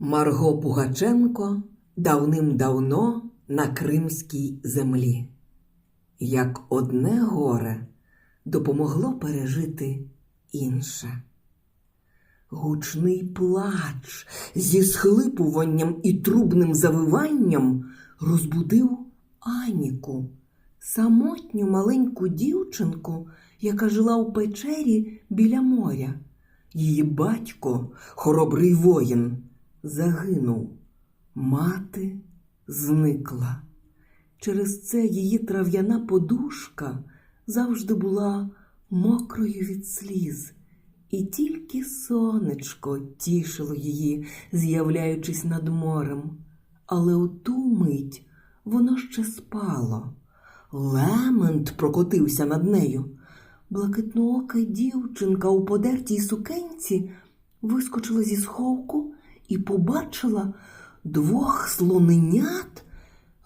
Марго Пугаченко давним-давно на кримській землі. Як одне горе допомогло пережити інше. Гучний плач зі схлипуванням і трубним завиванням розбудив Аніку, самотню маленьку дівчинку, яка жила у печері біля моря. Її батько, хоробрий воїн, загинув. Мати зникла. Через це її трав'яна подушка завжди була мокрою від сліз, і тільки сонечко тішило її, з'являючись над морем. Але у ту мить воно ще спало. Лемент прокотився над нею. Блакитноока дівчинка у подертій сукенці вискочила зі сховку і побачила двох слоненят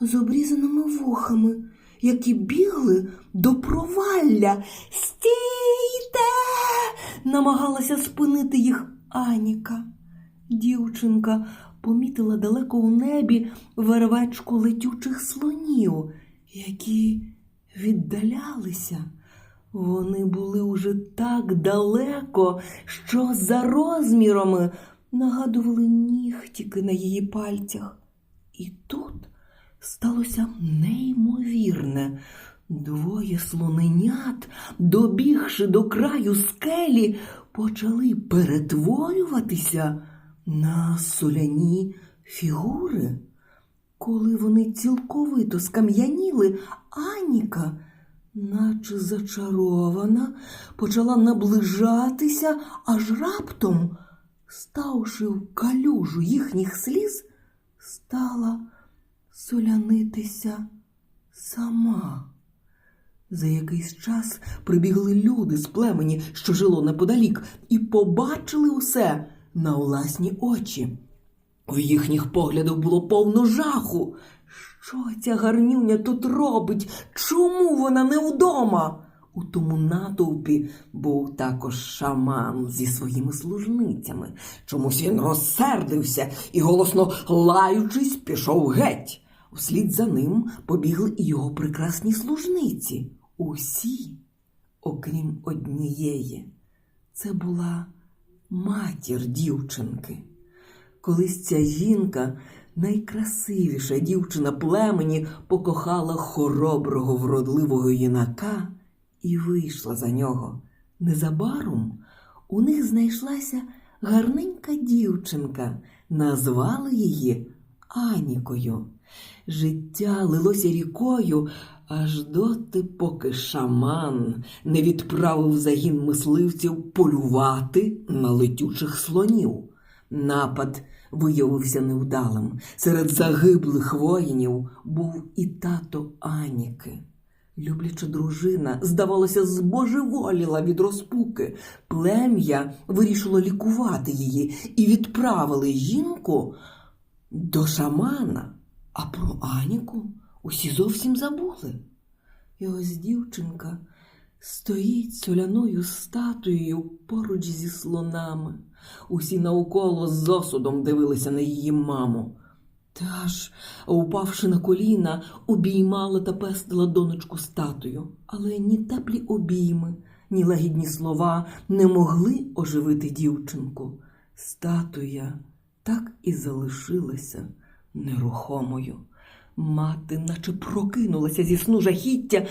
з обрізаними вухами, які бігли до провалля. Стійте! намагалася спинити їх Аніка. Дівчинка помітила далеко у небі вервечку летючих слонів, які віддалялися. Вони були уже так далеко, що за розмірами нагадували нігтіки на її пальцях. І тут сталося неймовірне. Двоє слоненят, добігши до краю скелі, почали перетворюватися на соляні фігури. Коли вони цілковито скам'яніли, Аніка, наче зачарована, почала наближатися, аж раптом, ставши в калюжу їхніх сліз, стала солянитися сама. За якийсь час прибігли люди з племені, що жило неподалік, і побачили усе на власні очі. В їхніх поглядах було повно жаху. Що ця гарнюня тут робить? Чому вона не вдома? У тому натовпі був також шаман зі своїми служницями. Чомусь він розсердився і, голосно лаючись, пішов геть. Вслід за ним побігли і його прекрасні служниці. Усі, окрім однієї. Це була матір дівчинки. Колись ця жінка, найкрасивіша дівчина племені, покохала хороброго вродливого юнака і вийшла за нього. Незабаром у них знайшлася гарненька дівчинка, назвали її Анікою. Життя лилося рікою, аж доти, поки шаман не відправив загін мисливців полювати на летючих слонів. Напад виявився невдалим. Серед загиблих воїнів був і тато Аніки. Любляча дружина, здавалося, збожеволіла від розпуки. Плем'я вирішило лікувати її і відправили жінку до шамана. А про Аніку усі зовсім забули. І ось дівчинка стоїть соляною статуєю поруч зі слонами. Усі навколо з осудом дивилися на її маму. Та ж, упавши на коліна, обіймала та пестила донечку статую, але ні теплі обійми, ні лагідні слова не могли оживити дівчинку. Статуя так і залишилася нерухомою. Мати, наче прокинулася зі сну жахіття,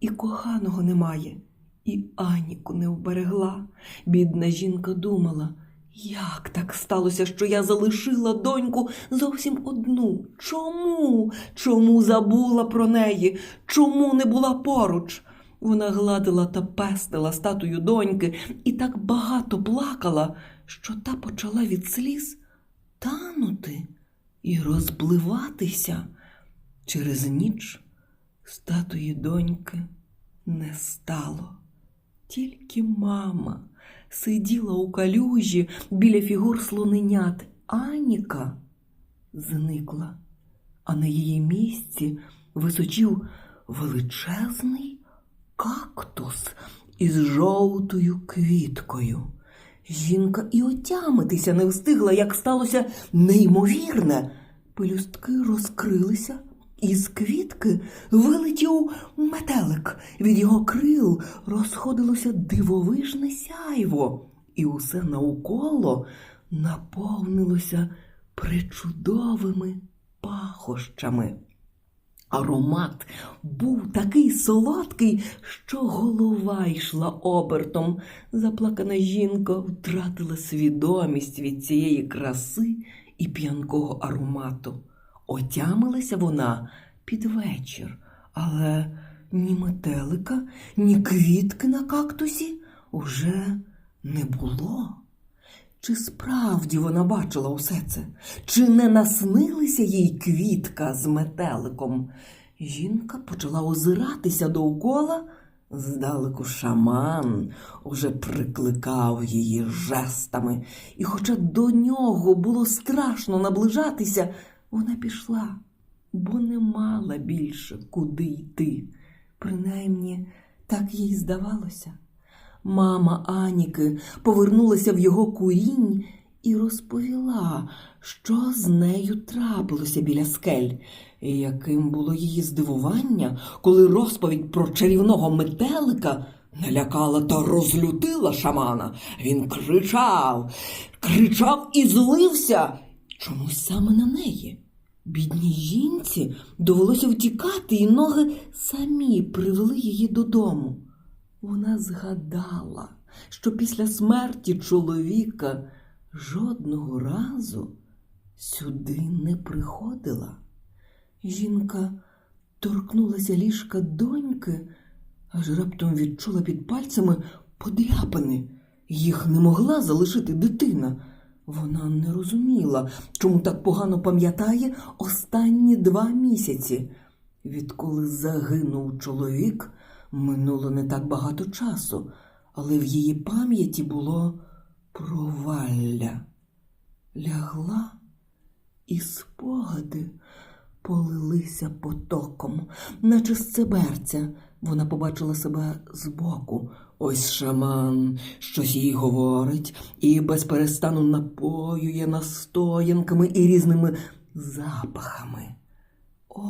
і коханого немає, і Аніку не вберегла. Бідна жінка думала, як так сталося, що я залишила доньку зовсім одну? Чому? Чому забула про неї? Чому не була поруч? Вона гладила та пестила статую доньки і так багато плакала, що та почала від сліз танути і розпливатися. Через ніч статуї доньки не стало. Тільки мама сиділа у калюжі біля фігур слоненят. Аніка зникла, а на її місці височив величезний кактус із жовтою квіткою. Жінка і отямитися не встигла, як сталося неймовірне. Пелюстки розкрилися, і з квітки вилетів метелик. Від його крил розходилося дивовижне сяйво, і усе навколо наповнилося причудовими пахощами. Аромат був такий солодкий, що голова йшла обертом. Заплакана жінка втратила свідомість від цієї краси і п'янкого аромату. Отямилася вона під вечір, але ні метелика, ні квітки на кактусі уже не було. Чи справді вона бачила усе це? Чи не наснилися їй квітка з метеликом? Жінка почала озиратися довкола. Здалеку шаман уже прикликав її жестами, і хоча до нього було страшно наближатися, вона пішла, бо не мала більше куди йти. Принаймні, так їй здавалося. Мама Аніки повернулася в його курінь і розповіла, що з нею трапилося біля скель. І яким було її здивування, коли розповідь про чарівного метелика налякала та розлютила шамана. Він кричав, кричав і злився чомусь саме на неї. Бідній жінці довелося втікати, і ноги самі привели її додому. Вона згадала, що після смерті чоловіка жодного разу сюди не приходила. Жінка торкнулася ліжка доньки, аж раптом відчула під пальцями подряпини. Їх не могла залишити дитина. Вона не розуміла, чому так погано пам'ятає останні два місяці. Відколи загинув чоловік, минуло не так багато часу, але в її пам'яті було провалля. Лягла, і спогади полилися потоком, наче з цеберця. Вона побачила себе збоку. Ось шаман щось їй говорить і без перестану напоює настоянками і різними запахами. О,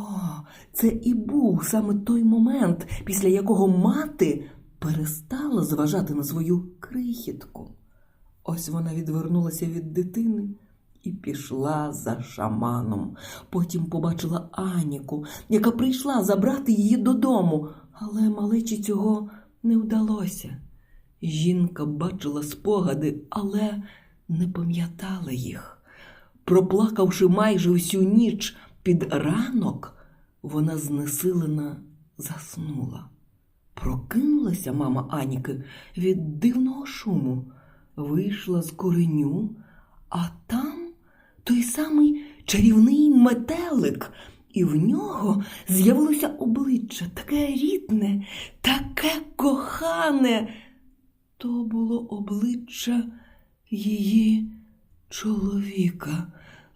це і був саме той момент, після якого мати перестала зважати на свою крихітку. Ось вона відвернулася від дитини і пішла за шаманом. Потім побачила Аніку, яка прийшла забрати її додому, але малечі цього не вдалося. Жінка бачила спогади, але не пам'ятала їх. Проплакавши майже всю ніч під ранок, вона знесилена заснула. Прокинулася мама Аніки від дивного шуму, вийшла з кореню, а там той самий чарівний метелик, і в нього з'явилося обличчя таке рідне, таке кохане. То було обличчя її чоловіка.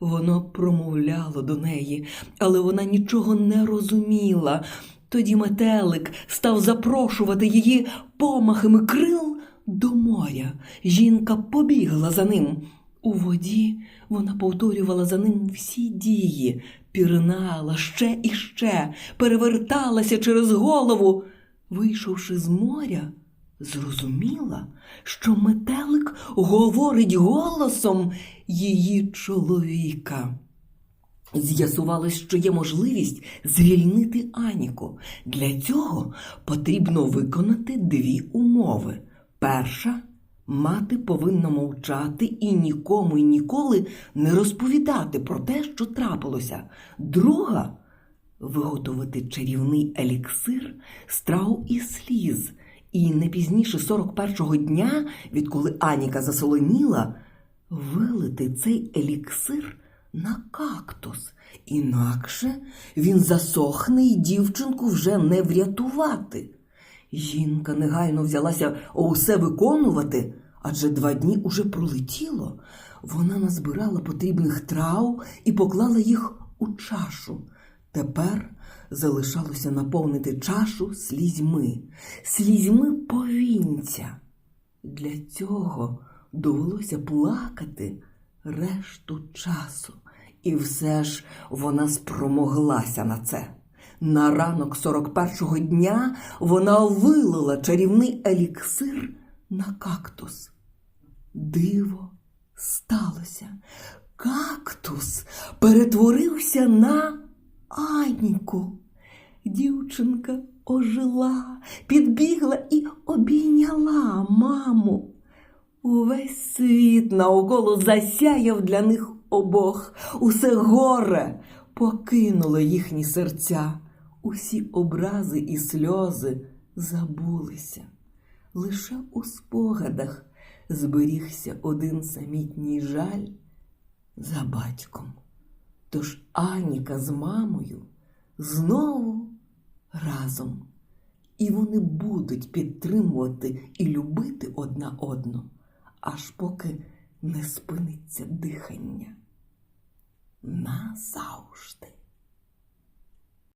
Воно промовляло до неї, але вона нічого не розуміла. Тоді метелик став запрошувати її помахами крил до моря. Жінка побігла за ним. У воді вона повторювала за ним всі дії, пірнала ще і ще, переверталася через голову. Вийшовши з моря, зрозуміла, що метелик говорить голосом її чоловіка. З'ясувалось, що є можливість звільнити Аніку. Для цього потрібно виконати дві умови. Перша мати повинна мовчати і нікому і ніколи не розповідати про те, що трапилося. Друга виготовити чарівний еліксир з трав і сліз. І не пізніше 41-го дня, відколи Аніка засолоніла, вилити цей еліксир на кактус. Інакше він засохне і дівчинку вже не врятувати. Жінка негайно взялася усе виконувати, адже два дні уже пролетіло. Вона назбирала потрібних трав і поклала їх у чашу. Тепер залишалося наповнити чашу слізьми, слізьми повінця. Для цього довелося плакати решту часу. І все ж вона спромоглася на це. На ранок 41-го дня вона вилила чарівний еліксир на кактус. Диво сталося. Кактус перетворився на Аніку. Дівчинка ожила, підбігла і обійняла маму. Увесь світ навколо засяяв для них обох. Усе горе покинуло їхні серця. Усі образи і сльози забулися. Лише у спогадах зберігся один самітній жаль за батьком. Тож Аніка з мамою знову разом. І вони будуть підтримувати і любити одна одну, аж поки не спиниться дихання. Назавжди.